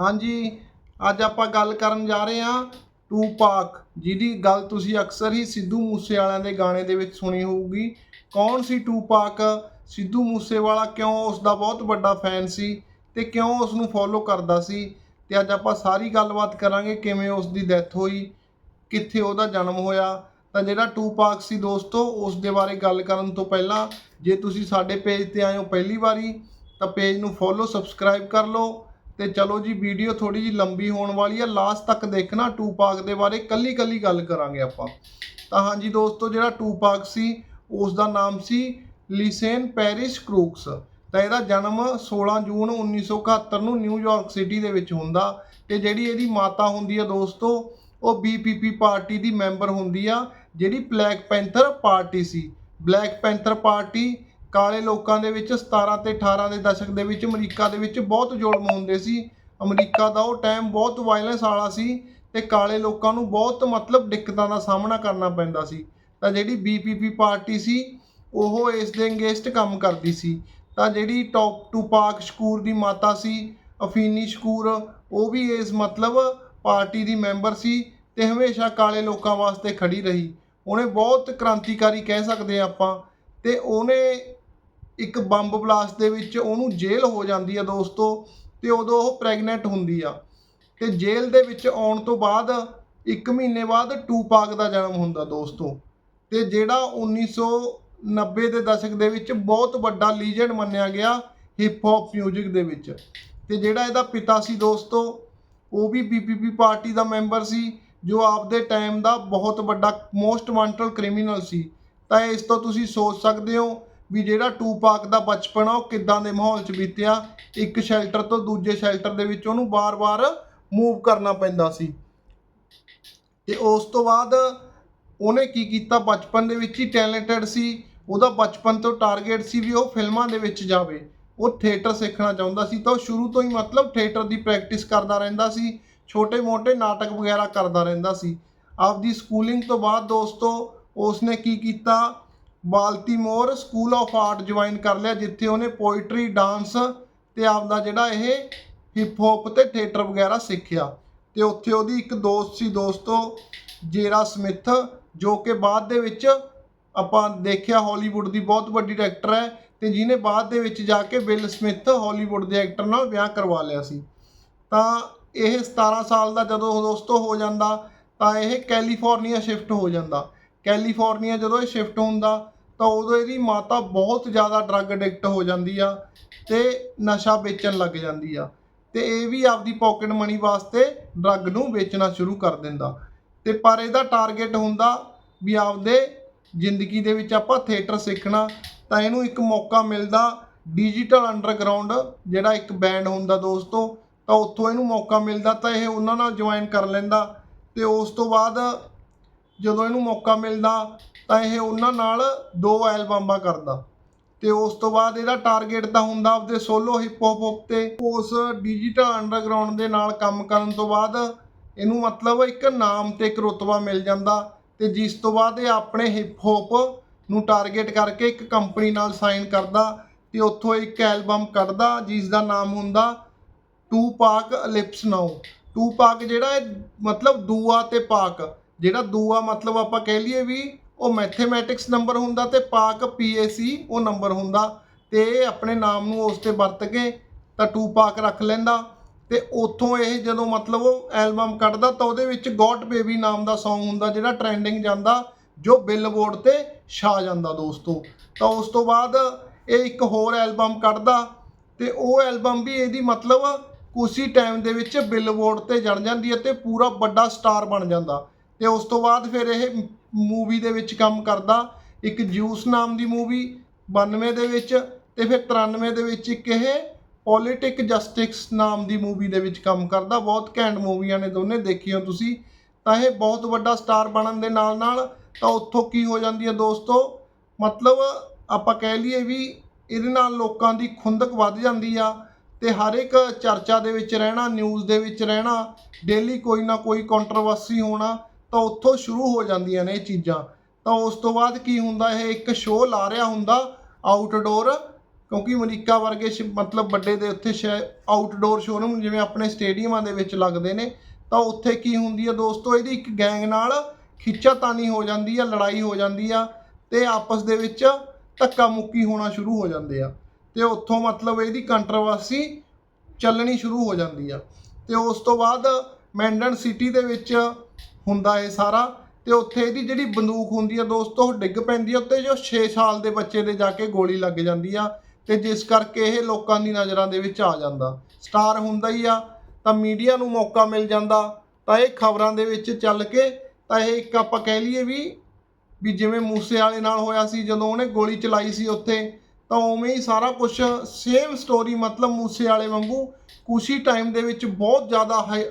ਹਾਂਜੀ, ਅੱਜ ਆਪਾਂ ਗੱਲ ਕਰਨ ਜਾ ਰਹੇ ਹਾਂ ਟੂਪਾਕ, ਜਿਹਦੀ ਗੱਲ ਤੁਸੀਂ ਅਕਸਰ ਹੀ ਸਿੱਧੂ ਮੂਸੇਵਾਲਿਆਂ ਦੇ ਗਾਣੇ ਦੇ ਵਿੱਚ ਸੁਣੀ ਹੋਊਗੀ। ਕੌਣ ਸੀ ਟੂਪਾਕ? ਸਿੱਧੂ ਮੂਸੇਵਾਲਾ ਕਿਉਂ ਉਸ ਦਾ ਬਹੁਤ ਵੱਡਾ ਫੈਨ ਸੀ ਤੇ ਕਿਉਂ ਉਸ ਨੂੰ ਫੋਲੋ ਕਰਦਾ ਸੀ? ਤੇ ਅੱਜ ਆਪਾਂ ਸਾਰੀ ਗੱਲਬਾਤ ਕਰਾਂਗੇ ਕਿਵੇਂ ਉਸ ਦੀ ਡੈਥ ਹੋਈ, ਕਿੱਥੇ ਉਹਦਾ ਜਨਮ ਹੋਇਆ। ਤਾਂ ਜਿਹੜਾ ਟੂਪਾਕ ਸੀ ਦੋਸਤੋ ਉਸ ਦੇ ਬਾਰੇ ਗੱਲ ਕਰਨ ਤੋਂ ਪਹਿਲਾਂ, ਜੇ ਤੁਸੀਂ ਸਾਡੇ ਪੇਜ ਤੇ ਆਏ ਹੋ ਪਹਿਲੀ ਵਾਰੀ, ਤਾਂ ਪੇਜ ਨੂੰ ਫੋਲੋ ਸਬਸਕ੍ਰਾਈਬ ਕਰ ਲਓ। ਤੇ ਚਲੋ ਜੀ ਵੀਡੀਓ ਥੋੜੀ ਜੀ ਲੰਬੀ ਹੋਣ ਵਾਲੀ ਹੈ ਲਾਸਟ ਤੱਕ ਦੇਖਣਾ ਟੂਪਾਕ ਦੇ ਬਾਰੇ। ਕੱਲੀ ਕੱਲੀ ਗੱਲ ਕਰਾਂਗੇ ਆਪਾਂ। ਤਾਂ ਹਾਂਜੀ ਦੋਸਤੋ, ਜਿਹੜਾ ਟੂਪਾਕ ਸੀ ਉਸ ਦਾ ਨਾਮ ਸੀ ਲਿਸੇਨ ਪੈਰਿਸ ਕਰੂਕਸ ਤਾਂ ਇਹਦਾ ਜਨਮ 16 ਜੂਨ 1971 ਨੂੰ ਨਿਊਯਾਰਕ ਸਿਟੀ ਦੇ ਵਿੱਚ ਹੁੰਦਾ। ਤੇ ਜਿਹੜੀ ਇਹਦੀ ਮਾਤਾ ਹੁੰਦੀ ਆ ਦੋਸਤੋ, ਉਹ ਬੀਪੀਪੀ ਪਾਰਟੀ ਦੀ ਮੈਂਬਰ ਹੁੰਦੀ ਆ। ਜਿਹੜੀ ਬਲੈਕ ਪੈਂਥਰ ਪਾਰਟੀ ਸੀ। ਬਲੈਕ ਪੈਂਥਰ ਪਾਰਟੀ ਕਾਲੇ ਲੋਕਾਂ ਦੇ ਵਿੱਚ 17 ਤੇ 18 ਦੇ ਦਸ਼ਕ ਦੇ ਵਿੱਚ, ਅਮਰੀਕਾ ਦੇ ਵਿੱਚ ਬਹੁਤ ਜ਼ੁਲਮ ਹੁੰਦੇ ਸੀ। ਅਮਰੀਕਾ ਦਾ ਉਹ ਟਾਈਮ ਬਹੁਤ ਵਾਇਲੈਂਸ ਵਾਲਾ ਸੀ ਤੇ ਕਾਲੇ ਲੋਕਾਂ ਨੂੰ ਬਹੁਤ ਮਤਲਬ ਦਿੱਕਤਾਂ ਦਾ ਸਾਹਮਣਾ ਕਰਨਾ ਪੈਂਦਾ ਸੀ। ਤਾਂ ਜਿਹੜੀ ਬੀਪੀਪੀ ਪਾਰਟੀ ਸੀ, ਉਹ ਇਸ ਦੇ ਅਗੇਂਸਟ ਕੰਮ ਕਰਦੀ ਸੀ। ਤਾਂ ਜਿਹੜੀ ਟੌਪ ਟੂਪਾਕ ਸ਼ਕੂਰ ਦੀ ਮਾਤਾ ਸੀ, ਅਫੀਨੀ ਸ਼ਕੂਰ, ਉਹ ਵੀ ਇਸ ਮਤਲਬ ਪਾਰਟੀ ਦੀ ਮੈਂਬਰ ਸੀ ਤੇ ਹਮੇਸ਼ਾ ਕਾਲੇ ਲੋਕਾਂ ਵਾਸਤੇ ਖੜੀ ਰਹੀ। ਉਹਨੇ ਬਹੁਤ ਕ੍ਰਾਂਤੀਕਾਰੀ ਕਹਿ ਸਕਦੇ ਹਾਂ ਆਪਾਂ। ਤੇ ਉਹਨੇ ਇੱਕ ਬੰਬ ਬਲਾਸਟ ਦੇ ਵਿੱਚ ਉਹਨੂੰ ਜੇਲ੍ਹ ਹੋ ਜਾਂਦੀ ਆ ਦੋਸਤੋ, ਤੇ ਉਦੋਂ ਉਹ ਪ੍ਰੈਗਨੈਂਟ ਹੁੰਦੀ ਆ। ਤੇ ਜੇਲ੍ਹ ਦੇ ਵਿੱਚ ਆਉਣ ਤੋਂ ਬਾਅਦ ਇੱਕ ਮਹੀਨੇ ਬਾਅਦ ਟੂਪਾਕ ਦਾ ਜਨਮ ਹੁੰਦਾ ਦੋਸਤੋ। ਤੇ ਜਿਹੜਾ 1990 ਦੇ ਦਸ਼ਕ ਦੇ ਵਿੱਚ ਬਹੁਤ ਵੱਡਾ ਲੀਜੈਂਡ ਮੰਨਿਆ ਗਿਆ ਹਿਪ ਹੌਪ 뮤직 ਦੇ ਵਿੱਚ। ਤੇ ਜਿਹੜਾ ਇਹਦਾ ਪਿਤਾ ਸੀ ਦੋਸਤੋ, ਉਹ ਵੀ ਬੀਪੀਪੀ ਪਾਰਟੀ ਦਾ ਮੈਂਬਰ ਸੀ, ਜੋ ਆਪਦੇ ਟਾਈਮ ਦਾ ਬਹੁਤ ਵੱਡਾ ਮੋਸਟ ਵਾਂਟਡ ਕ੍ਰਿਮੀਨਲ ਸੀ। ਤਾਂ ਇਸ ਤੋਂ ਤੁਸੀਂ ਸੋਚ ਸਕਦੇ ਹੋ ਵੀ ਜਿਹੜਾ ਟੂਪਾਕ ਦਾ ਬਚਪਨ ਆ, ਉਹ ਕਿੱਦਾਂ ਦੇ ਮਾਹੌਲ 'ਚ ਬੀਤਿਆ, ਇੱਕ ਸ਼ੈਲਟਰ ਤੋਂ ਦੂਜੇ ਸ਼ੈਲਟਰ ਦੇ ਵਿੱਚ ਉਹਨੂੰ ਬਾਰ-ਬਾਰ ਮੂਵ ਕਰਨਾ ਪੈਂਦਾ ਸੀ। ਤੇ ਉਸ ਤੋਂ ਬਾਅਦ ਉਹਨੇ ਕੀ ਕੀਤਾ? ਬਚਪਨ ਦੇ ਵਿੱਚ ਹੀ ਟੈਲੈਂਟਡ ਸੀ। ਉਹਦਾ ਬਚਪਨ ਤੋਂ ਟਾਰਗੇਟ ਸੀ ਵੀ ਉਹ ਫਿਲਮਾਂ ਦੇ ਵਿੱਚ ਜਾਵੇ। ਉਹ ਥੀਏਟਰ ਸਿੱਖਣਾ ਚਾਹੁੰਦਾ ਸੀ ਤਾਂ ਉਹ ਸ਼ੁਰੂ ਤੋਂ ਹੀ ਮਤਲਬ ਥੀਏਟਰ ਦੀ ਪ੍ਰੈਕਟਿਸ ਕਰਦਾ ਰਹਿੰਦਾ ਸੀ। ਛੋਟੇ-ਮੋਟੇ ਨਾਟਕ ਵਗੈਰਾ ਕਰਦਾ ਰਹਿੰਦਾ ਸੀ। ਆਪਦੀ ਸਕੂਲਿੰਗ ਤੋਂ ਬਾਅਦ ਦੋਸਤੋ, ਉਸਨੇ ਕੀ ਕੀਤਾ? Baltimore school of art join ਕਰ ਲਿਆ, ਜਿੱਥੇ ਉਹਨੇ ਪੋਇਟਰੀ, ਡਾਂਸ ਤੇ ਆਪਦਾ ਜਿਹੜਾ ਇਹ ਹਿਪ ਹੋਪ ਤੇ ਥੀਏਟਰ ਵਗੈਰਾ ਸਿੱਖਿਆ। ਤੇ ਉੱਥੇ ਉਹਦੀ ਇੱਕ ਦੋਸਤ ਸੀ, ਦੋਸਤੋ ਜੇਰਾ ਸਮਿਥ, ਜੋ ਕਿ ਬਾਅਦ ਦੇ ਵਿੱਚ ਆਪਾਂ ਦੇਖਿਆ ਹਾਲੀਵੁੱਡ ਦੀ ਬਹੁਤ ਵੱਡੀ ਡਾਇਰੈਕਟਰ ਹੈ ਤੇ ਜਿਹਨੇ ਬਾਅਦ ਦੇ ਵਿੱਚ ਜਾ ਕੇ ਬਿਲ ਸਮਿਥ ਹਾਲੀਵੁੱਡ ਦੇ ਐਕਟਰ ਨਾਲ ਵਿਆਹ ਕਰਵਾ ਲਿਆ ਸੀ। ਤਾਂ ਇਹ 17 ਸਾਲ ਦਾ ਜਦੋਂ ਦੋਸਤੋ ਹੋ ਜਾਂਦਾ, ਤਾਂ ਇਹ ਕੈਲੀਫੋਰਨੀਆ ਸ਼ਿਫਟ ਹੋ ਜਾਂਦਾ। ਕੈਲੀਫੋਰਨੀਆ ਜਦੋਂ ਇਹ ਸ਼ਿਫਟ ਹੁੰਦਾ ਤਾਂ ਉਦੋਂ ਇਹਦੀ ਮਾਤਾ ਬਹੁਤ ਜ਼ਿਆਦਾ ਡਰੱਗ ਐਡਿਕਟ ਹੋ ਜਾਂਦੀ ਆ ਤੇ ਨਸ਼ਾ ਵੇਚਣ ਲੱਗ ਜਾਂਦੀ ਆ। ਤੇ ਇਹ ਵੀ ਆਪਦੀ ਪਾਕਟ ਮਨੀ ਵਾਸਤੇ ਡਰੱਗ ਨੂੰ ਵੇਚਣਾ ਸ਼ੁਰੂ ਕਰ ਦਿੰਦਾ। ਤੇ ਪਰ ਇਹਦਾ ਟਾਰਗੇਟ ਹੁੰਦਾ ਵੀ ਆਪਦੇ ਜ਼ਿੰਦਗੀ ਦੇ ਵਿੱਚ ਆਪਾਂ ਥੀਏਟਰ ਸਿੱਖਣਾ, ਤਾਂ ਇਹਨੂੰ ਇੱਕ ਮੌਕਾ ਮਿਲਦਾ ਡਿਜੀਟਲ ਅੰਡਰਗਰਾਉਂਡ ਜਿਹੜਾ ਇੱਕ ਬੈਂਡ ਹੁੰਦਾ ਦੋਸਤੋ, ਤਾਂ ਉੱਥੋਂ ਇਹਨੂੰ ਮੌਕਾ ਮਿਲਦਾ ਤਾਂ ਇਹ ਉਹਨਾਂ ਨਾਲ ਜੁਆਇਨ ਕਰ ਲੈਂਦਾ। ਤੇ ਉਸ ਤੋਂ ਬਾਅਦ ਜਦੋਂ ਇਹਨੂੰ ਮੌਕਾ ਮਿਲਦਾ ਤਾਂ ਇਹ ਉਹਨਾਂ ਨਾਲ ਦੋ ਐਲਬਮਾਂ ਕਰਦਾ। ਤੇ ਉਸ ਤੋਂ ਬਾਅਦ ਇਹਦਾ ਟਾਰਗੇਟ ਤਾਂ ਹੁੰਦਾ ਆਪਦੇ ਸੋਲੋ ਹਿਪ ਹੌਪ ਤੇ ਉਸ ਡਿਜੀਟਲ ਅੰਡਰਗਰਾਉਂਡ ਦੇ ਨਾਲ ਕੰਮ ਕਰਨ ਤੋਂ ਬਾਅਦ ਇਹਨੂੰ ਮਤਲਬ ਇੱਕ ਨਾਮ ਤੇ ਇੱਕ ਰੁਤਬਾ ਮਿਲ ਜਾਂਦਾ ਤੇ ਜਿਸ ਤੋਂ ਬਾਅਦ ਇਹ ਆਪਣੇ ਹਿਪ ਹੌਪ ਨੂੰ ਟਾਰਗੇਟ ਕਰਕੇ ਇੱਕ ਕੰਪਨੀ ਨਾਲ ਸਾਈਨ ਕਰਦਾ ਤੇ ਉੱਥੋਂ ਇੱਕ ਐਲਬਮ ਕੱਢਦਾ ਜਿਸ ਦਾ ਨਾਮ ਹੁੰਦਾ ਟੂ ਪਾਕ ਅਲਿਪਸ ਨਾਓ ਟੂ ਪਾਕ ਜਿਹੜਾ ਇਹ ਮਤਲਬ ਦੂਆ ਤੇ ਪਾਕ। ਜਿਹੜਾ ਦੂਆ ਮਤਲਬ ਆਪਾਂ ਕਹਿ ਲਈਏ ਵੀ ਉਹ ਮੈਥਮੈਟਿਕਸ ਨੰਬਰ ਹੁੰਦਾ ਤੇ ਪਾਕ ਪੀਏਸੀ ਉਹ ਨੰਬਰ ਹੁੰਦਾ। ਤੇ ਆਪਣੇ ਨਾਮ ਨੂੰ ਉਸ ਤੇ ਵਰਤ ਕੇ ਤਾਂ ਟੂ ਪਾਕ ਰੱਖ ਲੈਂਦਾ। ਤੇ ਉੱਥੋਂ ਇਹ ਜਦੋਂ ਮਤਲਬ ਉਹ ਐਲਬਮ ਕੱਢਦਾ ਤਾਂ ਉਹਦੇ ਵਿੱਚ ਗੋਟ ਬੇਬੀ ਨਾਮ ਦਾ Song ਹੁੰਦਾ ਜਿਹੜਾ ਟ੍ਰੈਂਡਿੰਗ ਜਾਂਦਾ, ਜੋ ਬਿਲਬੋਰਡ ਤੇ ਛਾ ਜਾਂਦਾ ਦੋਸਤੋ। ਤਾਂ ਉਸ ਤੋਂ ਬਾਅਦ ਇਹ ਇੱਕ ਹੋਰ ਐਲਬਮ ਕੱਢਦਾ ਤੇ ਉਹ ਐਲਬਮ ਵੀ ਇਹਦੀ ਮਤਲਬ ਕੁਛ ਟਾਈਮ ਦੇ ਵਿੱਚ ਬਿਲਬੋਰਡ ਤੇ ਜੜ ਜਾਂਦੀ ਹੈ ਤੇ ਪੂਰਾ ਵੱਡਾ ਸਟਾਰ ਬਣ ਜਾਂਦਾ। ਤੇ ਉਸ ਤੋਂ ਬਾਅਦ ਫਿਰ ਇਹ ਮੂਵੀ ਦੇ ਵਿੱਚ ਕੰਮ ਕਰਦਾ। ਇੱਕ ਜੂਸ ਨਾਮ ਦੀ ਮੂਵੀ 92 ਦੇ ਵਿੱਚ ਤੇ ਫਿਰ 93 ਦੇ ਵਿੱਚ ਇੱਕ ਇਹ ਪੋਲਿਟਿਕ ਜਸਟਿਸ ਨਾਮ ਦੀ ਮੂਵੀ ਦੇ ਵਿੱਚ ਕੰਮ ਕਰਦਾ। ਬਹੁਤ ਘੈਂਟ ਮੂਵੀਆਂ ਨੇ ਦੋਨੇ, ਦੇਖੀਆਂ ਤੁਸੀਂ। ਤਾਂ ਇਹ ਬਹੁਤ ਵੱਡਾ ਸਟਾਰ ਬਣਨ ਦੇ ਨਾਲ ਨਾਲ ਤਾਂ ਉੱਥੋਂ ਕੀ ਹੋ ਜਾਂਦੀ ਹੈ ਦੋਸਤੋ? ਮਤਲਬ ਆਪਾਂ ਕਹਿ ਲਈਏ ਵੀ ਇਹਦੇ ਨਾਲ ਲੋਕਾਂ ਦੀ ਖੁੰਦਕ ਵੱਧ ਜਾਂਦੀ ਆ ਤੇ ਹਰ ਇੱਕ ਚਰਚਾ ਦੇ ਵਿੱਚ ਰਹਿਣਾ ਨਿਊਜ਼ ਦੇ ਵਿੱਚ ਰਹਿਣਾ ਡੇਲੀ ਕੋਈ ਨਾ ਕੋਈ ਕੰਟਰੋਵਰਸੀ ਹੋਣਾ ਤਾਂ ਉੱਥੋਂ ਸ਼ੁਰੂ ਹੋ ਜਾਂਦੀਆਂ ਨੇ ਇਹ ਚੀਜ਼ਾਂ। ਤਾਂ ਉਸ ਤੋਂ ਬਾਅਦ ਕੀ ਹੁੰਦਾ? ਇਹ ਇੱਕ ਸ਼ੋਅ ਲਾ ਰਿਹਾ ਹੁੰਦਾ ਆਊਟਡੋਰ ਕਿਉਂਕਿ ਅਮਰੀਕਾ ਵਰਗੇ ਸ਼- ਮਤਲਬ ਵੱਡੇ ਦੇ ਉੱਥੇ ਆਊਟਡੋਰ ਸ਼ੋਰੂਮ ਜਿਵੇਂ ਆਪਣੇ ਸਟੇਡੀਅਮਾਂ ਦੇ ਵਿੱਚ ਲੱਗਦੇ ਨੇ, ਤਾਂ ਉੱਥੇ ਕੀ ਹੁੰਦੀ ਹੈ ਦੋਸਤੋ? ਇਹਦੀ ਇੱਕ ਗੈਂਗ ਨਾਲ ਖਿੱਚਾਤਾਨੀ ਹੋ ਜਾਂਦੀ ਆ, ਲੜਾਈ ਹੋ ਜਾਂਦੀ ਆ ਤੇ ਆਪਸ ਦੇ ਵਿੱਚ ਧੱਕਾ ਮੁੱਕੀ ਹੋਣਾ ਸ਼ੁਰੂ ਹੋ ਜਾਂਦੇ ਆ। ਤੇ ਉੱਥੋਂ ਮਤਲਬ ਇਹਦੀ ਕੰਟਰੋਵਰਸੀ ਚੱਲਣੀ ਸ਼ੁਰੂ ਹੋ ਜਾਂਦੀ ਆ। ਤੇ ਉਸ ਤੋਂ ਬਾਅਦ ਮੈਂਡਨ ਸਿਟੀ ਦੇ ਵਿੱਚ ਹੁੰਦਾ ਇਹ ਸਾਰਾ ਤੇ ਉੱਥੇ ਇਹਦੀ ਜਿਹੜੀ ਬੰਦੂਕ ਹੁੰਦੀ ਆ ਦੋਸਤੋ, ਉਹ ਡਿੱਗ ਪੈਂਦੀ ਆ ਉੱਤੇ, ਜੋ 6 ਸਾਲ ਦੇ ਬੱਚੇ ਦੇ ਜਾ ਕੇ ਗੋਲੀ ਲੱਗ ਜਾਂਦੀ ਆ ਤੇ ਜਿਸ ਕਰਕੇ ਇਹ ਲੋਕਾਂ ਦੀ ਨਜ਼ਰਾਂ ਦੇ ਵਿੱਚ ਆ ਜਾਂਦਾ। ਸਟਾਰ ਹੁੰਦਾ ਹੀ ਆ, ਤਾਂ ਮੀਡੀਆ ਨੂੰ ਮੌਕਾ ਮਿਲ ਜਾਂਦਾ, ਤਾਂ ਇਹ ਖਬਰਾਂ ਦੇ ਵਿੱਚ ਚੱਲ ਕੇ, ਤਾਂ ਇਹ ਇੱਕ ਆਪਾਂ ਕਹਿ ਲਈਏ ਵੀ ਵੀ ਜਿਵੇਂ ਮੂਸੇ ਵਾਲੇ ਨਾਲ ਹੋਇਆ ਸੀ, ਜਦੋਂ ਉਹਨੇ ਗੋਲੀ ਚਲਾਈ ਸੀ ਉੱਥੇ, ਤਾਂ ਉਵੇਂ ਹੀ ਸਾਰਾ ਕੁਝ ਸੇਮ ਸਟੋਰੀ ਮਤਲਬ ਮੂਸੇ ਵਾਲੇ ਵਾਂਗੂ, ਕੁਛ ਹੀ ਟਾਈਮ ਦੇ ਵਿੱਚ ਬਹੁਤ ਜ਼ਿਆਦਾ ਹਾਈ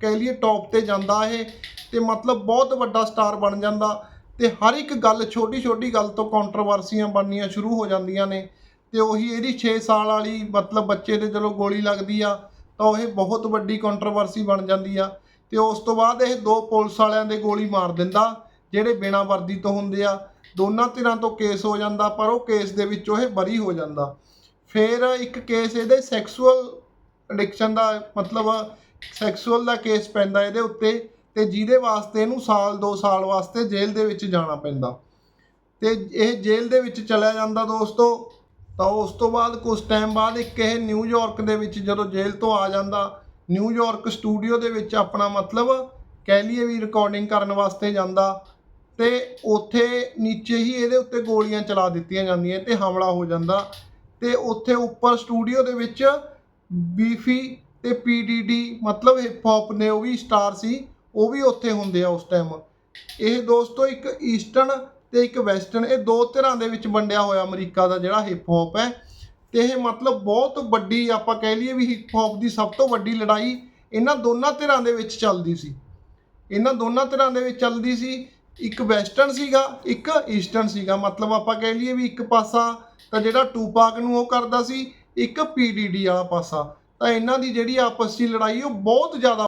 ਕਹਿ ਲਈਏ ਟੌਪ ਤੇ ਜਾਂਦਾ ਇਹ, ਤੇ ਮਤਲਬ ਬਹੁਤ ਵੱਡਾ ਸਟਾਰ ਬਣ ਜਾਂਦਾ। ਤੇ ਹਰ ਇੱਕ ਗੱਲ ਛੋਟੀ ਛੋਟੀ ਗੱਲ ਤੋਂ ਕੰਟਰੋਵਰਸੀਆਂ ਬਣਨੀਆਂ ਸ਼ੁਰੂ ਹੋ ਜਾਂਦੀਆਂ ਨੇ। ਤੇ ਉਹੀ ਇਹਦੀ 6 ਸਾਲ ਵਾਲੀ ਮਤਲਬ ਬੱਚੇ ਤੇ ਜਦੋਂ ਗੋਲੀ ਲੱਗਦੀ ਆ, ਤਾਂ ਉਹ ਇਹ ਬਹੁਤ ਵੱਡੀ ਕੰਟਰੋਵਰਸੀ ਬਣ ਜਾਂਦੀ ਆ। ਤੇ ਉਸ ਤੋਂ ਬਾਅਦ ਇਹ ਦੋ ਪੁਲਿਸ ਵਾਲਿਆਂ ਦੇ ਗੋਲੀ ਮਾਰ ਦਿੰਦਾ, ਜਿਹੜੇ ਬਿਨਾਂ ਵਰਦੀ ਤੋਂ ਹੁੰਦੇ ਆ। ਦੋਨਾਂ ਧਿਰਾਂ ਤੋਂ ਕੇਸ ਹੋ ਜਾਂਦਾ, ਪਰ ਉਹ ਕੇਸ ਦੇ ਵਿੱਚੋਂ ਇਹ ਬਰੀ ਹੋ ਜਾਂਦਾ। ਫਿਰ ਇੱਕ ਕੇਸ ਇਹਦੇ ਸੈਕਸੁਅਲ ਐਡਿਕਸ਼ਨ ਦਾ ਮਤਲਬ ਸੈਕਸੂਅਲ ਦਾ ਕੇਸ ਪੈਂਦਾ ਇਹਦੇ ਉੱਤੇ ਤੇ ਜਿਹਦੇ ਵਾਸਤੇ ਇਹਨੂੰ ਸਾਲ 2 ਸਾਲ ਵਾਸਤੇ ਜੇਲ੍ਹ ਦੇ ਵਿੱਚ ਜਾਣਾ ਪੈਂਦਾ। ਤੇ ਇਹ ਜੇਲ੍ਹ ਦੇ ਵਿੱਚ ਚਲਿਆ ਜਾਂਦਾ ਦੋਸਤੋ, ਤਾਂ ਉਸ ਤੋਂ ਬਾਅਦ ਕੁਝ ਟਾਈਮ ਬਾਅਦ ਇੱਕ ਇਹ ਨਿਊਯਾਰਕ ਦੇ ਵਿੱਚ ਜਦੋਂ ਜੇਲ੍ਹ ਤੋਂ ਆ ਜਾਂਦਾ ਨਿਊਯਾਰਕ ਸਟੂਡੀਓ ਦੇ ਵਿੱਚ ਆਪਣਾ ਮਤਲਬ ਕਹਿ ਲਈਏ ਵੀ ਰਿਕਾਰਡਿੰਗ ਕਰਨ ਵਾਸਤੇ ਜਾਂਦਾ ਤੇ ਉੱਥੇ ਨੀਚੇ ਹੀ ਇਹਦੇ ਉੱਤੇ ਗੋਲੀਆਂ ਚਲਾ ਦਿੱਤੀਆਂ ਜਾਂਦੀਆਂ ਤੇ ਹਮਲਾ ਹੋ ਜਾਂਦਾ ਤੇ ਉੱਥੇ ਉੱਪਰ ਸਟੂਡੀਓ ਦੇ ਵਿੱਚ ਬੀਫੀ ਤੇ ਪੀਡੀਡੀ ਮਤਲਬ ਹਿਪ ਹੌਪ ਨੇ, ਉਹ ਵੀ ਸਟਾਰ ਸੀ, ਉਹ ਵੀ ਉੱਥੇ ਹੁੰਦੇ ਆ ਉਸ ਟਾਈਮ ਇਹ ਦੋਸਤੋ ਇੱਕ ਈਸਟਰਨ ਤੇ ਇੱਕ ਵੈਸਟਰਨ ਇਹ ਦੋ ਧਿਰਾਂ ਦੇ ਵਿੱਚ ਵੰਡਿਆ ਹੋਇਆ ਅਮਰੀਕਾ ਦਾ ਜਿਹੜਾ ਹਿਪ ਹੌਪ ਹੈ। ਤੇ ਇਹ ਮਤਲਬ ਬਹੁਤ ਵੱਡੀ ਆਪਾਂ ਕਹਿ ਲਈਏ ਵੀ ਹਿਪ ਹੌਪ ਦੀ ਸਭ ਤੋਂ ਵੱਡੀ ਲੜਾਈ ਇਹਨਾਂ ਦੋਨਾਂ ਧਿਰਾਂ ਦੇ ਵਿੱਚ ਚੱਲਦੀ ਸੀ। ਇਹਨਾਂ ਦੋਨਾਂ ਧਿਰਾਂ ਦੇ ਵਿੱਚ ਚੱਲਦੀ ਸੀ। ਇੱਕ ਵੈਸਟਰਨ ਸੀਗਾ, ਇੱਕ ਈਸਟਰਨ ਸੀਗਾ। ਮਤਲਬ ਆਪਾਂ ਕਹਿ ਲਈਏ ਵੀ ਇੱਕ ਪਾਸਾ ਤਾਂ ਜਿਹੜਾ ਟੂਪਾਕ ਨੂੰ ਉਹ ਕਰਦਾ ਸੀ, ਇੱਕ ਪੀਡੀਡੀ ਵਾਲਾ ਪਾਸਾ। ਤਾਂ ਇਹਨਾਂ ਦੀ ਜਿਹੜੀ ਆਪਸ 'ਚ ਲੜਾਈ, ਉਹ ਬਹੁਤ ਜ਼ਿਆਦਾ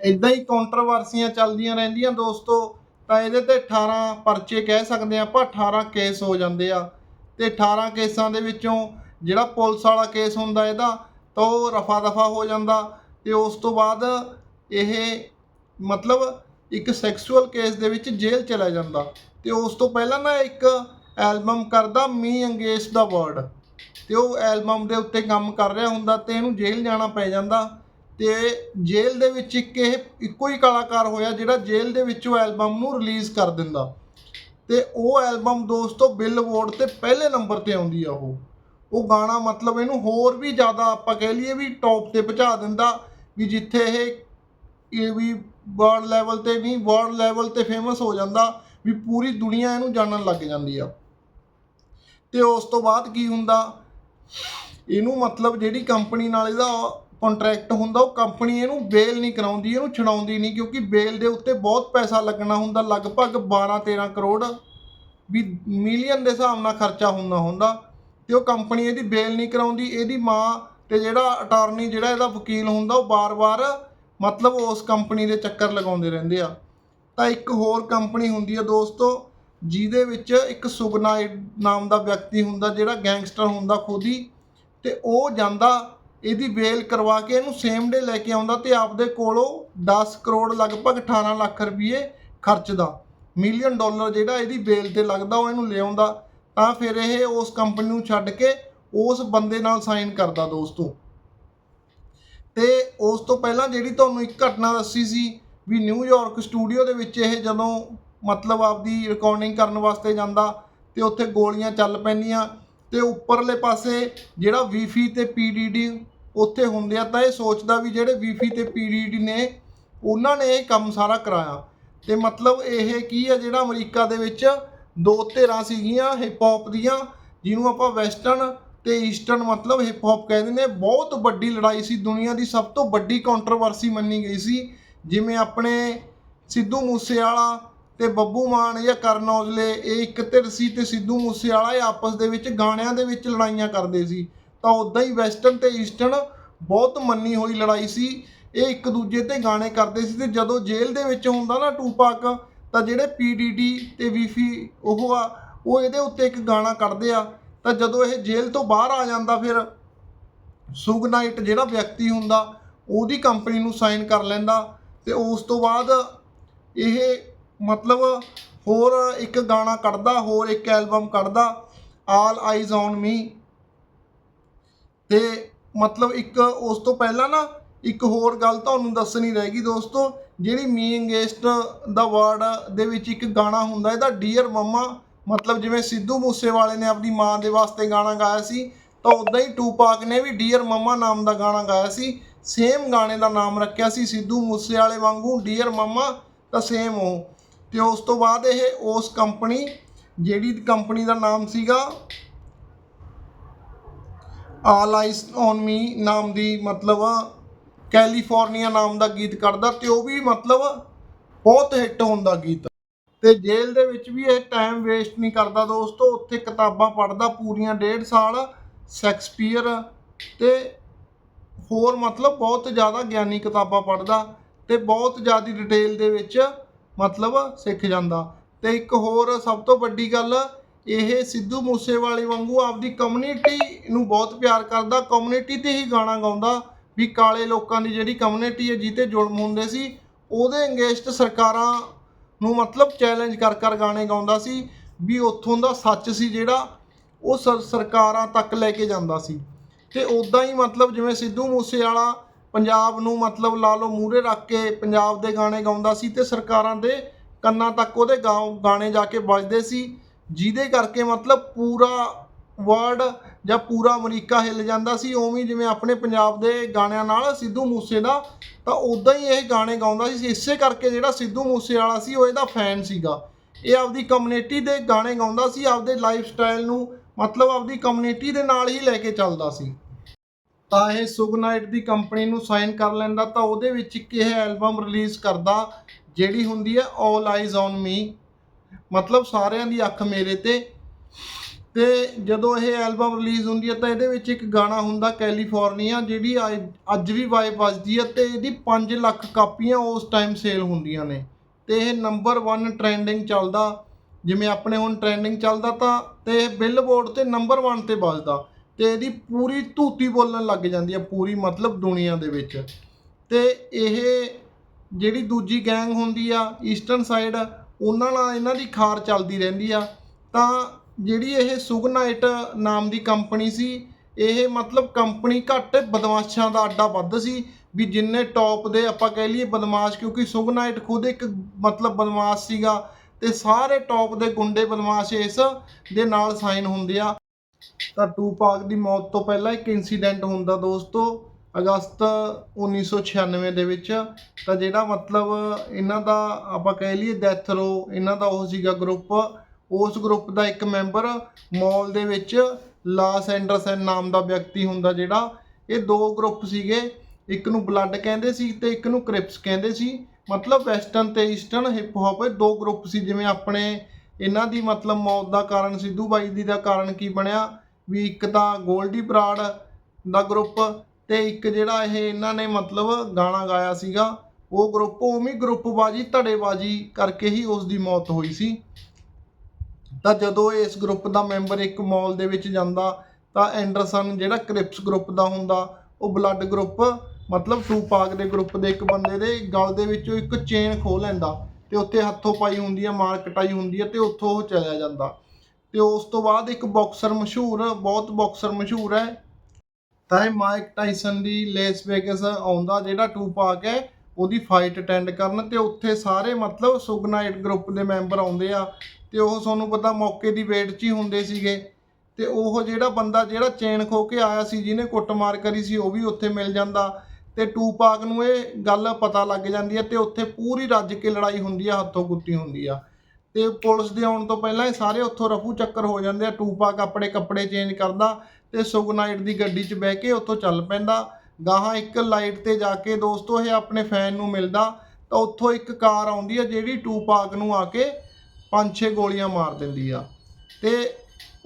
ਇਦਾਂ ਹੀ ਕੰਟਰੋਵਰਸੀਆਂ ਚੱਲਦੀਆਂ ਰਹਿੰਦੀਆਂ ਦੋਸਤੋ। ਤਾਂ ਇਹਦੇ ਤੇ 18 ਪਰਚੇ ਕਹਿ ਸਕਦੇ ਆ ਆਪਾਂ 18 ਕੇਸ ਹੋ ਜਾਂਦੇ ਆ। ਤੇ 18 ਕੇਸਾਂ ਦੇ ਵਿੱਚੋਂ ਜਿਹੜਾ ਪੁਲਿਸ ਵਾਲਾ ਕੇਸ ਹੁੰਦਾ ਇਹਦਾ, ਤਾਂ ਉਹ ਰਫਾ ਦਫਾ ਹੋ ਜਾਂਦਾ। ਤੇ ਉਸ ਤੋਂ ਬਾਅਦ ਇਹ ਮਤਲਬ ਇੱਕ ਸੈਕਸੁਅਲ ਕੇਸ ਦੇ ਵਿੱਚ ਜੇਲ੍ਹ ਚਲਾ ਜਾਂਦਾ। ਤੇ ਉਸ ਤੋਂ ਪਹਿਲਾਂ ਨਾ ਇੱਕ ਐਲਬਮ ਕਰਦਾ ਮੀ ਅੰਗੇਜ ਦਾ ਵਰਡ ਤੇ ਉਹ ਐਲਬਮ ਦੇ ਉੱਤੇ ਕੰਮ ਕਰ ਰਿਹਾ ਹੁੰਦਾ ਤੇ ਇਹਨੂੰ ਜੇਲ੍ਹ ਜਾਣਾ ਪੈ ਜਾਂਦਾ। ਤੇ ਜੇਲ੍ਹ ਦੇ ਵਿੱਚ ਇੱਕ ਇਹ ਇੱਕੋ ਹੀ ਕਲਾਕਾਰ ਹੋਇਆ ਜਿਹੜਾ ਜੇਲ੍ਹ ਦੇ ਵਿੱਚ ਉਹ ਐਲਬਮ ਨੂੰ ਰਿਲੀਜ਼ ਕਰ ਦਿੰਦਾ। ਤੇ ਉਹ ਐਲਬਮ ਦੋਸਤੋ ਬਿਲਬੋਰਡ ਤੇ ਪਹਿਲੇ ਨੰਬਰ ਤੇ ਆਉਂਦੀ ਆ ਉਹ। ਉਹ ਗਾਣਾ ਮਤਲਬ ਇਹਨੂੰ ਹੋਰ ਵੀ ਜ਼ਿਆਦਾ ਆਪਾਂ ਕਹਿ ਲਈਏ ਵੀ ਟੌਪ ਤੇ ਪਹੁੰਚਾ ਦਿੰਦਾ ਵੀ ਜਿੱਥੇ ਇਹ ਇਹ ਵੀ ਵਰਲਡ ਲੈਵਲ ਤੇ ਨਹੀਂ ਵਰਲਡ ਲੈਵਲ ਤੇ ਫੇਮਸ ਹੋ ਜਾਂਦਾ ਵੀ ਪੂਰੀ ਦੁਨੀਆ ਇਹਨੂੰ ਜਾਣਨ ਲੱਗ ਜਾਂਦੀ ਆ। ਤੇ ਉਸ ਤੋਂ ਬਾਅਦ ਕੀ ਹੁੰਦਾ? ਇਹਨੂੰ ਮਤਲਬ ਜਿਹੜੀ ਕੰਪਨੀ ਨਾਲ ਇਹਦਾ ਕੰਟਰੈਕਟ ਹੁੰਦਾ, ਉਹ ਕੰਪਨੀ ਇਹਨੂੰ ਬੇਲ ਨਹੀਂ ਕਰਾਉਂਦੀ, ਇਹਨੂੰ ਛਡਾਉਂਦੀ ਨਹੀਂ, ਕਿਉਂਕਿ ਬੇਲ ਦੇ ਉੱਤੇ ਬਹੁਤ ਪੈਸਾ ਲੱਗਣਾ ਹੁੰਦਾ, ਲਗਭਗ 12-13 ਕਰੋੜ ਵੀ ਮਿਲੀਅਨ ਦੇ ਹਿਸਾਬ ਨਾਲ ਖਰਚਾ ਹੁੰਦਾ ਹੁੰਦਾ। ਤੇ ਉਹ ਕੰਪਨੀ ਇਹਦੀ ਬੇਲ ਨਹੀਂ ਕਰਾਉਂਦੀ, ਇਹਦੀ ਮਾਂ ਤੇ ਜਿਹੜਾ ਅਟਾਰਨੀ ਜਿਹੜਾ ਇਹਦਾ ਵਕੀਲ ਹੁੰਦਾ, ਉਹ ਬਾਰ-ਬਾਰ ਮਤਲਬ ਉਸ ਕੰਪਨੀ ਦੇ ਚੱਕਰ ਲਗਾਉਂਦੇ ਰਹਿੰਦੇ ਆ। ਤਾਂ ਇੱਕ ਹੋਰ ਕੰਪਨੀ ਹੁੰਦੀ ਆ ਦੋਸਤੋ ਜਿਹਦੇ ਵਿੱਚ ਇੱਕ ਸੁਗਨਾ ਨਾਮ ਦਾ ਵਿਅਕਤੀ ਹੁੰਦਾ, ਜਿਹੜਾ ਗੈਂਗਸਟਰ ਹੁੰਦਾ ਖੁਦ ਹੀ, ਤੇ ਉਹ ਜਾਂਦਾ, ਇਹਦੀ ਬੇਲ ਕਰਵਾ ਕੇ ਇਹਨੂੰ ਸੇਮ ਡੇ ਲੈ ਕੇ ਆਉਂਦਾ ਤੇ ਆਪਦੇ ਕੋਲੋਂ 10 ਕਰੋੜ ਲਗਭਗ 18 ਲੱਖ ਰੁਪਏ ਖਰਚਦਾ। ਮਿਲੀਅਨ ਡਾਲਰ ਜਿਹੜਾ ਇਹਦੀ ਬੇਲ ਤੇ ਲੱਗਦਾ, ਉਹ ਇਹਨੂੰ ਲਿਆਉਂਦਾ, ਤਾਂ ਫਿਰ ਇਹ ਉਸ ਕੰਪਨੀ ਨੂੰ ਛੱਡ ਕੇ ਉਸ ਬੰਦੇ ਨਾਲ ਸਾਈਨ ਕਰਦਾ ਦੋਸਤੋ। ਤੇ ਉਸ ਤੋਂ ਪਹਿਲਾਂ ਜਿਹੜੀ ਤੁਹਾਨੂੰ ਇੱਕ ਘਟਨਾ ਦੱਸੀ ਸੀ ਵੀ ਨਿਊਯਾਰਕ ਸਟੂਡੀਓ ਦੇ ਵਿੱਚ ਇਹ ਜਦੋਂ ਮਤਲਬ ਆਪਦੀ ਰਿਕਾਰਡਿੰਗ ਕਰਨ ਵਾਸਤੇ ਜਾਂਦਾ ਤੇ ਉੱਥੇ ਗੋਲੀਆਂ ਚੱਲ ਪੈਂਦੀਆਂ ਤੇ ਉੱਪਰਲੇ ਪਾਸੇ ਜਿਹੜਾ ਵੀਫੀ ਤੇ ਪੀਡੀਡੀ ਉੱਥੇ ਹੁੰਦੇ ਆ, ਤਾਂ ਇਹ ਸੋਚਦਾ ਵੀ ਜਿਹੜੇ ਵੀਫੀ ਤੇ ਪੀਡੀਡੀ ਨੇ, ਉਹਨਾਂ ਨੇ ਇਹ ਕੰਮ ਸਾਰਾ ਕਰਾਇਆ। ਤੇ ਮਤਲਬ ਇਹ ਕੀ ਹੈ ਜਿਹੜਾ ਅਮਰੀਕਾ ਦੇ ਵਿੱਚ ਦੋ ਧਿਰਾਂ ਸੀਗੀਆਂ ਹਿਪ ਹੌਪ ਦੀਆਂ, ਜਿਹਨੂੰ ਆਪਾਂ ਵੈਸਟਰਨ ਤੇ ਈਸਟਰਨ ਮਤਲਬ ਹਿਪ ਹੌਪ ਕਹਿੰਦੇ ਨੇ, ਬਹੁਤ ਵੱਡੀ ਲੜਾਈ ਸੀ ਦੁਨੀਆ ਦੀ, ਸਭ ਤੋਂ ਵੱਡੀ ਕੰਟਰੋਵਰਸੀ ਮੰਨੀ ਗਈ ਸੀ। ਜਿਵੇਂ ਆਪਣੇ ਸਿੱਧੂ ਮੂਸੇਵਾਲਾ ਤੇ ਬੱਬੂ ਮਾਨ ਜਾਂ ਕਰਨ ਔਜਲੇ, ਇਹ ਇੱਕ ਧਿਰ ਸੀ ਤੇ ਸਿੱਧੂ ਮੂਸੇਵਾਲਾ ਇਹ ਆਪਸ ਦੇ ਵਿੱਚ ਗਾਣਿਆਂ ਦੇ ਵਿੱਚ ਲੜਾਈਆਂ ਕਰਦੇ ਸੀ। ਤਾਂ ਉਦਾਂ ਹੀ ਵੈਸਟਰਨ ਤੇ ਈਸਟਰਨ ਬਹੁਤ ਮੰਨੀ ਹੋਈ ਲੜਾਈ ਸੀ। ਇਹ ਇੱਕ ਦੂਜੇ ਤੇ ਗਾਣੇ ਕਰਦੇ ਸੀ ਤੇ ਜਦੋਂ ਜੇਲ੍ਹ ਦੇ ਵਿੱਚ ਹੁੰਦਾ ਨਾ ਟੂਪਾਕ, ਤਾਂ ਜਿਹੜੇ ਪੀਡੀਡੀ ਤੇ ਵੀਫੀ ਉਹ ਆ, ਉਹ ਇਹਦੇ ਉੱਤੇ ਇੱਕ ਗਾਣਾ ਕੱਢਦੇ ਆ। ਤਾਂ ਜਦੋਂ ਇਹ ਜੇਲ੍ਹ ਤੋਂ ਬਾਹਰ ਆ ਜਾਂਦਾ ਫਿਰ ਸੁਗਨਾਈਟ ਜਿਹੜਾ ਵਿਅਕਤੀ ਹੁੰਦਾ, ਉਹਦੀ ਕੰਪਨੀ ਨੂੰ ਸਾਈਨ ਕਰ ਲੈਂਦਾ ਤੇ ਉਸ ਤੋਂ ਬਾਅਦ ਇਹ ਮਤਲਬ ਹੋਰ ਇੱਕ ਗਾਣਾ ਕੱਢਦਾ, ਹੋਰ ਇੱਕ ਐਲਬਮ ਕੱਢਦਾ ਆਲ ਆਈਜ਼ ਔਨ ਮੀ ਤੇ ਮਤਲਬ ਇੱਕ ਉਸ ਤੋਂ ਪਹਿਲਾਂ ਨਾ ਇੱਕ ਹੋਰ ਗੱਲ ਤੁਹਾਨੂੰ ਦੱਸਣੀ ਰਹੇਗੀ ਦੋਸਤੋ, ਜਿਹੜੀ ਮੀ ਅੰਗੇਸਟ ਦਾ ਵਰਡ ਦੇ ਵਿੱਚ ਇੱਕ ਗਾਣਾ ਹੁੰਦਾ, ਇਹਦਾ ਡੀਅਰ ਮੰਮਾ ਮਤਲਬ ਜਿਵੇਂ ਸਿੱਧੂ ਮੂਸੇਵਾਲੇ ਨੇ ਆਪਣੀ ਮਾਂ ਦੇ ਵਾਸਤੇ ਗਾਣਾ ਗਾਇਆ ਸੀ, ਤਾਂ ਉਦਾਂ ਹੀ ਟੂਪਾਕ ਨੇ ਵੀ ਡੀਅਰ ਮੰਮਾ ਨਾਮ ਦਾ ਗਾਣਾ ਗਾਇਆ ਸੀ। ਸੇਮ ਗਾਣੇ ਦਾ ਨਾਮ ਰੱਖਿਆ ਸੀ ਸਿੱਧੂ ਮੂਸੇਵਾਲੇ ਵਾਂਗੂ ਡੀਅਰ ਮੰਮਾ ਤਾਂ ਸੇਮ ਉਹ। ਤੇ ਉਸ ਤੋਂ ਬਾਅਦ ਇਹ ਉਸ ਕੰਪਨੀ ਜਿਹੜੀ ਕੰਪਨੀ ਦਾ ਨਾਮ ਸੀਗਾ ਆਲ ਆਈਸ ਔਨ ਮੀ ਨਾਮ ਦੀ ਮਤਲਬ ਕੈਲੀਫੋਰਨੀਆ ਨਾਮ ਦਾ ਗੀਤ ਕੱਢਦਾ ਤੇ ਉਹ ਵੀ ਮਤਲਬ ਬਹੁਤ ਹਿੱਟ ਹੁੰਦਾ ਗੀਤ। ਤੇ ਜੇਲ੍ਹ ਦੇ ਵਿੱਚ ਵੀ ਇਹ ਟਾਈਮ ਵੇਸਟ ਨਹੀਂ ਕਰਦਾ ਦੋਸਤੋ, ਉੱਥੇ ਕਿਤਾਬਾਂ ਪੜ੍ਹਦਾ ਪੂਰੀਆਂ ਡੇਢ ਸਾਲ ਸ਼ੈਕਸਪੀਅਰ ਤੇ ਹੋਰ ਮਤਲਬ ਬਹੁਤ ਜ਼ਿਆਦਾ ਗਿਆਨੀ ਕਿਤਾਬਾਂ ਪੜ੍ਹਦਾ ਤੇ ਬਹੁਤ ਜ਼ਿਆਦਾ ਡਿਟੇਲ ਦੇ ਵਿੱਚ ਮਤਲਬ ਸਿੱਖ ਜਾਂਦਾ। ਤੇ ਇੱਕ ਹੋਰ ਸਭ ਤੋਂ ਵੱਡੀ ਗੱਲ, ਇਹ ਸਿੱਧੂ ਮੂਸੇਵਾਲੇ ਵਾਂਗੂ ਆਪਦੀ ਕਮਿਊਨਿਟੀ ਨੂੰ ਬਹੁਤ ਪਿਆਰ ਕਰਦਾ। ਕਮਿਊਨਿਟੀ ਤੇ ਹੀ ਗਾਣਾ ਗਾਉਂਦਾ ਵੀ ਕਾਲੇ ਲੋਕਾਂ ਦੀ ਜਿਹੜੀ ਕਮਿਊਨਿਟੀ ਹੈ ਜਿੱਤੇ ਜ਼ੁਲਮ ਹੁੰਦੇ ਸੀ, ਉਹਦੇ ਅੰਗੇਸਟ ਸਰਕਾਰਾਂ ਨੂੰ ਮਤਲਬ ਚੈਲੰਜ ਕਰ ਕਰ ਗਾਣੇ ਗਾਉਂਦਾ ਸੀ ਵੀ ਉੱਥੋਂ ਦਾ ਸੱਚ ਸੀ ਜਿਹੜਾ, ਉਹ ਸਰਕਾਰਾਂ ਤੱਕ ਲੈ ਕੇ ਜਾਂਦਾ ਸੀ। ਤੇ ਉਦਾਂ ਹੀ ਮਤਲਬ ਜਿਵੇਂ ਸਿੱਧੂ ਮੂਸੇਵਾਲਾ ਪੰਜਾਬ ਨੂੰ ਮਤਲਬ ਲਾ ਲਓ ਮੂਹਰੇ ਰੱਖ ਕੇ ਪੰਜਾਬ ਦੇ ਗਾਣੇ ਗਾਉਂਦਾ ਸੀ ਤੇ ਸਰਕਾਰਾਂ ਦੇ ਕੰਨਾਂ ਤੱਕ ਉਹਦੇ ਗਾਉ- ਗਾਣੇ ਜਾ ਕੇ ਵੱਜਦੇ ਸੀ, ਜਿਹਦੇ ਕਰਕੇ ਮਤਲਬ ਪੂਰਾ ਵਰਲਡ ਜਾਂ ਪੂਰਾ ਅਮਰੀਕਾ ਹਿੱਲ ਜਾਂਦਾ ਸੀ, ਉਵੇਂ ਜਿਵੇਂ ਆਪਣੇ ਪੰਜਾਬ ਦੇ ਗਾਣਿਆਂ ਨਾਲ ਸਿੱਧੂ ਮੂਸੇ ਦਾ ਤਾਂ ਉਦਾਂ ਹੀ ਇਹ ਗਾਣੇ ਗਾਉਂਦਾ ਸੀ, ਇਸੇ ਕਰਕੇ ਜਿਹੜਾ ਸਿੱਧੂ ਮੂਸੇ ਵਾਲਾ ਸੀ, ਉਹ ਇਹਦਾ ਫੈਨ ਸੀਗਾ। ਇਹ ਆਪਦੀ ਕਮਿਊਨਿਟੀ ਦੇ ਗਾਣੇ ਗਾਉਂਦਾ ਸੀ, ਆਪਦੇ ਲਾਈਫ ਸਟਾਈਲ ਨੂੰ ਮਤਲਬ ਆਪਦੀ ਕਮਿਊਨਿਟੀ ਦੇ ਨਾਲ ਹੀ ਲੈ ਕੇ ਚੱਲਦਾ ਸੀ। ਤਾਂ ਇਹ ਸੁਗਨਾਈਟ ਦੀ ਕੰਪਨੀ ਨੂੰ ਸਾਈਨ ਕਰ ਲੈਂਦਾ ਤਾਂ ਉਹਦੇ ਵਿੱਚ ਇੱਕ ਇਹ ਐਲਬਮ ਰਿਲੀਜ਼ ਕਰਦਾ, ਜਿਹੜੀ ਹੁੰਦੀ ਹੈ ਆਲ ਆਈਜ਼ ਔਨ ਮੀ ਮਤਲਬ ਸਾਰਿਆਂ ਦੀ ਅੱਖ ਮੇਰੇ ਤੇ। ਤੇ ਜਦੋਂ ਇਹ ਐਲਬਮ ਰਿਲੀਜ਼ ਹੁੰਦੀ ਹੈ ਤਾਂ ਇਹਦੇ ਵਿੱਚ ਇੱਕ ਗਾਣਾ ਹੁੰਦਾ ਕੈਲੀਫੋਰਨੀਆ ਜਿਹੜੀ ਅੱਜ- ਅੱਜ ਵੀ ਵਾਈਬ ਵੱਜਦੀ ਹੈ ਤੇ ਇਹਦੀ 5 ਲੱਖ ਕਾਪੀਆਂ ਉਸ ਟਾਈਮ ਸੇਲ ਹੁੰਦੀਆਂ ਨੇ। ਤੇ ਇਹ ਨੰਬਰ 1 ਟ੍ਰੈਂਡਿੰਗ ਚੱਲਦਾ। ਜਿਵੇਂ ਆਪਣੇ ਹੁਣ ਟ੍ਰੈਂਡਿੰਗ ਚੱਲਦਾ ਤਾਂ ਤੇ ਇਹ ਬਿਲਬੋਰਡ ਤੇ ਨੰਬਰ 1 ਤੇ ਵੱਜਦਾ। ਤੇ ਇਹਦੀ ਪੂਰੀ ਧੂਤੀ ਬੋਲਣ ਲੱਗ ਜਾਂਦੀ ਹੈ ਪੂਰੀ ਮਤਲਬ ਦੁਨੀਆ ਦੇ ਵਿੱਚ। ਤੇ ਇਹ ਜਿਹੜੀ ਦੂਜੀ ਗੈਂਗ ਹੁੰਦੀ ਆ ਈਸਟਰਨ ਸਾਈਡ ਉਹਨਾਂ ਨਾਲ ਇਹਨਾਂ ਦੀ ਖਾਰ ਚੱਲਦੀ ਰਹਿੰਦੀ ਆ। ਤਾਂ ਜਿਹੜੀ ਇਹ ਸੁਗਨਾਈਟ ਨਾਮ ਦੀ ਕੰਪਨੀ ਸੀ, ਇਹ ਮਤਲਬ ਕੰਪਨੀ ਘੱਟ ਬਦਮਾਸ਼ਾਂ ਦਾ ਅੱਡਾ ਵੱਧ ਸੀ, ਵੀ ਜਿੰਨੇ ਟੌਪ ਦੇ ਆਪਾਂ ਕਹਿ ਲਈਏ ਬਦਮਾਸ਼, ਕਿਉਂਕਿ ਸੁਗਨਾਈਟ ਖੁਦ ਇੱਕ ਮਤਲਬ ਬਦਮਾਸ਼ ਸੀਗਾ, ਤੇ ਸਾਰੇ ਟੌਪ ਦੇ ਗੁੰਡੇ ਬਦਮਾਸ਼ ਇਸ ਦੇ ਨਾਲ ਸਾਈਨ ਹੁੰਦੇ ਆ। ਤਾਂ ਟੂਪਾਕ ਦੀ ਮੌਤ ਤੋਂ ਪਹਿਲਾਂ ਇੱਕ ਇਨਸੀਡੈਂਟ ਹੁੰਦਾ ਦੋਸਤੋ, ਅਗਸਤ 1996 ਦੇ ਵਿੱਚ। ਤਾਂ ਜਿਹੜਾ ਮਤਲਬ ਇਹਨਾਂ ਦਾ ਆਪਾਂ ਕਹਿ ਲਈਏ ਡੈਥ ਰੋ ਇਹਨਾਂ ਦਾ ਉਹ ਸੀਗਾ ਗਰੁੱਪ ਉਸ ਗਰੁੱਪ ਦਾ ਇੱਕ ਮੈਂਬਰ ਮਾਲ ਦੇ ਵਿੱਚ ਲਾਸ ਐਂਡਰਸਨ ਨਾਮ ਦਾ ਵਿਅਕਤੀ ਹੁੰਦਾ ਜਿਹੜਾ, ਇਹ ਦੋ ਗਰੁੱਪ ਸੀਗੇ। ਇੱਕ ਨੂੰ ਬਲੱਡ ਕਹਿੰਦੇ ਸੀ ਤੇ ਇੱਕ ਨੂੰ ਕ੍ਰਿਪਸ ਕਹਿੰਦੇ ਸੀ। ਮਤਲਬ ਵੈਸਟਰਨ ਤੇ ਈਸਟਰਨ ਹਿਪ ਹੌਪ ਇਹ ਦੋ ਗਰੁੱਪ ਸੀ, ਜਿਵੇਂ ਆਪਣੇ ਇਹਨਾਂ ਦੀ ਮਤਲਬ ਮੌਤ ਦਾ ਕਾਰਨ ਸਿੱਧੂ ਬਾਈ ਦੀ ਦਾ ਕਾਰਨ ਕੀ ਬਣਿਆ? ਵੀ ਇੱਕ ਤਾਂ ਗੋਲਡੀ ਬਰਾੜ ਦਾ ਗਰੁੱਪ ਤੇ ਇੱਕ ਜਿਹੜਾ ਇਹ ਇਹਨਾਂ ਨੇ ਮਤਲਬ ਗਾਣਾ ਗਾਇਆ ਸੀਗਾ, ਉਹ ਗਰੁੱਪ ਉਵੇਂ ਹੀ ਗਰੁੱਪਬਾਜੀ ਧੜੇਬਾਜੀ ਕਰਕੇ ਹੀ ਉਸ ਦੀ ਮੌਤ ਹੋਈ ਸੀ। ਤਾਂ ਜਦੋਂ ਇਸ ਗਰੁੱਪ ਦਾ ਮੈਂਬਰ ਇੱਕ ਮੌਲ ਦੇ ਵਿੱਚ ਜਾਂਦਾ, ਤਾਂ ਐਂਡਰਸਨ ਜਿਹੜਾ ਕ੍ਰਿਪਸ ਗਰੁੱਪ ਦਾ ਹੁੰਦਾ, ਉਹ ਬਲੱਡ ਗਰੁੱਪ ਮਤਲਬ ਟੂਪਾਕ ਦੇ ਗਰੁੱਪ ਦੇ ਇੱਕ ਬੰਦੇ ਦੇ ਗਲ ਦੇ ਵਿੱਚੋਂ ਇੱਕ ਚੇਨ ਖੋਹ ਲੈਂਦਾ। ਤੇ ਉੱਥੇ ਹੱਥੋਂ ਪਾਈ ਹੁੰਦੀ ਹੈ ਮਾਰ ਕਟਾਈ ਹੁੰਦੀ ਹੈ ਤੇ ਉੱਥੋਂ ਉਹ ਚਲਿਆ ਜਾਂਦਾ। ਤੇ ਉਸ ਤੋਂ ਬਾਅਦ ਇੱਕ ਬਾਕਸਰ ਮਸ਼ਹੂਰ, ਬਹੁਤ ਬਾਕਸਰ ਮਸ਼ਹੂਰ ਹੈ। ਤਾਂ ਇਹ ਮਾਈਕ ਟਾਈਸਨ ਦੀ ਲੇਸ ਵੇਗਸ ਆਉਂਦਾ, ਜਿਹੜਾ ਟੂ ਪਾਕ ਹੈ, ਉਹਦੀ ਫਾਈਟ ਅਟੈਂਡ ਕਰਨ ਤੇ ਉੱਥੇ ਸਾਰੇ ਮਤਲਬ ਸੁਗਨਾਈਟ ਗਰੁੱਪ ਦੇ ਮੈਂਬਰ ਆਉਂਦੇ ਆ। ਤੇ ਉਹ ਤੁਹਾਨੂੰ ਪਤਾ ਮੌਕੇ ਦੀ ਵੇਟ 'ਚ ਹੀ ਹੁੰਦੇ ਸੀਗੇ। ਤੇ ਉਹ ਜਿਹੜਾ ਬੰਦਾ ਜਿਹੜਾ ਚੇਨ ਖੋ ਕੇ ਆਇਆ ਸੀ, ਜਿਹਨੇ ਕੁੱਟਮਾਰ ਕਰੀ ਸੀ, ਉਹ ਵੀ ਉੱਥੇ ਮਿਲ ਜਾਂਦਾ। ਤੇ ਟੂਪਾਕ ਨੂੰ ਇਹ ਗੱਲ ਪਤਾ ਲੱਗ ਜਾਂਦੀ ਹੈ ਤੇ ਉੱਥੇ ਪੂਰੀ ਰੱਜ ਕੇ ਲੜਾਈ ਹੁੰਦੀ ਆ, ਹੱਥੋਂ ਕੁੱਤੀ ਹੁੰਦੀ ਆ। ਤੇ ਪੁਲਿਸ ਦੇ ਆਉਣ ਤੋਂ ਪਹਿਲਾਂ ਇਹ ਸਾਰੇ ਉੱਥੋਂ ਰਫੂ ਚੱਕਰ ਹੋ ਜਾਂਦੇ ਆ, ਟੂਪਾਕ ਆਪਣੇ ਕੱਪੜੇ ਚੇਂਜ ਕਰਦਾ ਤੇ ਸੁਗਨਾਈਟ ਦੀ ਗੱਡੀ 'ਚ ਬਹਿ ਕੇ ਉੱਥੋਂ ਚੱਲ ਪੈਂਦਾ। ਗਾਹਾਂ ਇੱਕ ਲਾਈਟ ਤੇ ਜਾ ਕੇ ਦੋਸਤੋ ਇਹ ਆਪਣੇ ਫੈਨ ਨੂੰ ਮਿਲਦਾ, ਤਾਂ ਉੱਥੋਂ ਇੱਕ ਕਾਰ ਆਉਂਦੀ ਆ ਜਿਹੜੀ ਟੂਪਾਕ ਨੂੰ ਆ ਕੇ ਪੰਜ ਛੇ ਗੋਲੀਆਂ ਮਾਰ ਦਿੰਦੀ ਆ। ਤੇ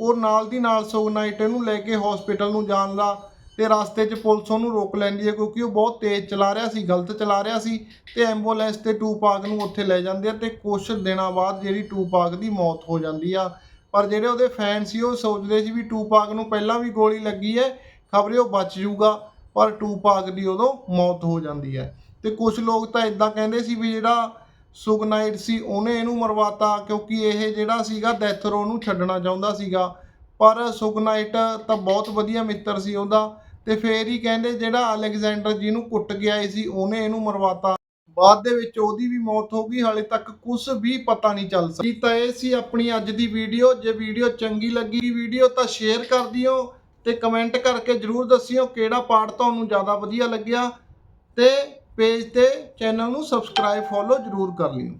ਉਹ ਨਾਲ ਦੀ ਨਾਲ ਸੋਗਨਾਈਟ ਨੂੰ ਲੈ ਕੇ ਹਸਪੀਟਲ ਨੂੰ ਜਾਣ ਦਾ ਤੇ ਰਸਤੇ 'ਚ ਪੁਲਿਸ ਉਹਨੂੰ ਰੋਕ ਲੈਂਦੀ ਹੈ ਕਿਉਂਕਿ ਉਹ ਬਹੁਤ ਤੇਜ਼ ਚਲਾ ਰਿਹਾ ਸੀ, ਗਲਤ ਚਲਾ ਰਿਹਾ ਸੀ ਤੇ ਐਂਬੂਲੈਂਸ ਤੇ ਟੂਪਾਕ ਨੂੰ ਉੱਥੇ ਲੈ ਜਾਂਦੇ ਆ ਤੇ ਕੁਝ ਦਿਨਾਂ ਬਾਅਦ ਜਿਹੜੀ ਟੂਪਾਕ ਦੀ ਮੌਤ ਹੋ ਜਾਂਦੀ ਆ। ਪਰ ਜਿਹੜੇ ਉਹਦੇ ਫੈਨ ਸੀ, ਉਹ ਸੋਚਦੇ ਸੀ ਵੀ ਟੂਪਾਕ ਨੂੰ ਪਹਿਲਾਂ ਵੀ ਗੋਲੀ ਲੱਗੀ ਹੈ, ਖਬਰੇ ਉਹ ਬਚ ਜਾਊਗਾ, ਪਰ ਟੂਪਾਕ ਦੀ ਉਦੋਂ ਮੌਤ ਹੋ ਜਾਂਦੀ ਹੈ। ਤੇ ਕੁਝ ਲੋਕ ਤਾਂ ਇਦਾਂ ਕਹਿੰਦੇ ਸੀ ਵੀ ਜਿਹੜਾ ਸੁਗਨਾਈਟ ਸੀ, ਉਹਨੇ ਇਹਨੂੰ ਮਰਵਾਤਾ ਕਿਉਂਕਿ ਇਹ ਜਿਹੜਾ ਸੀਗਾ ਡੈਥ ਰੋ ਨੂੰ ਛੱਡਣਾ ਚਾਹੁੰਦਾ ਸੀਗਾ। ਪਰ ਸੁਗਨਾਈਟ ਤਾਂ ਬਹੁਤ ਵਧੀਆ ਮਿੱਤਰ ਸੀ ਉਹਦਾ ਤੇ ਫੇਰ ਹੀ ਕਹਿੰਦੇ ਜਿਹੜਾ ਅਲੈਗਜ਼ੈਂਡਰ ਜਿਹਨੂੰ ਕੁੱਟ ਕੇ ਆਏ ਸੀ, ਉਹਨੇ ਇਹਨੂੰ ਮਰਵਾਤਾ। ਬਾਅਦ ਦੇ ਵਿੱਚ ਉਹਦੀ ਵੀ ਮੌਤ ਹੋ ਗਈ, ਹਾਲੇ ਤੱਕ ਕੁਝ ਵੀ ਪਤਾ ਨਹੀਂ ਚੱਲ ਸਕੀ ਤਾਂ ਇਹ ਸੀ ਆਪਣੀ ਅੱਜ ਦੀ ਵੀਡੀਓ, ਜੇ ਵੀਡੀਓ ਚੰਗੀ ਲੱਗੀ ਵੀਡੀਓ ਤਾਂ ਸ਼ੇਅਰ ਕਰ ਦਿਓ ਤੇ ਕਮੈਂਟ ਕਰਕੇ ਜਰੂਰ ਦੱਸਿਓ ਕਿਹੜਾ ਪਾਰਟ ਤੁਹਾਨੂੰ ਜ਼ਿਆਦਾ ਵਧੀਆ ਲੱਗਿਆ ਤੇ ਪੇਜ ਤੇ ਚੈਨਲ ਨੂੰ ਸਬਸਕ੍ਰਾਈਬ, ਫੋਲੋ ਜਰੂਰ ਕਰ ਲਿਓ।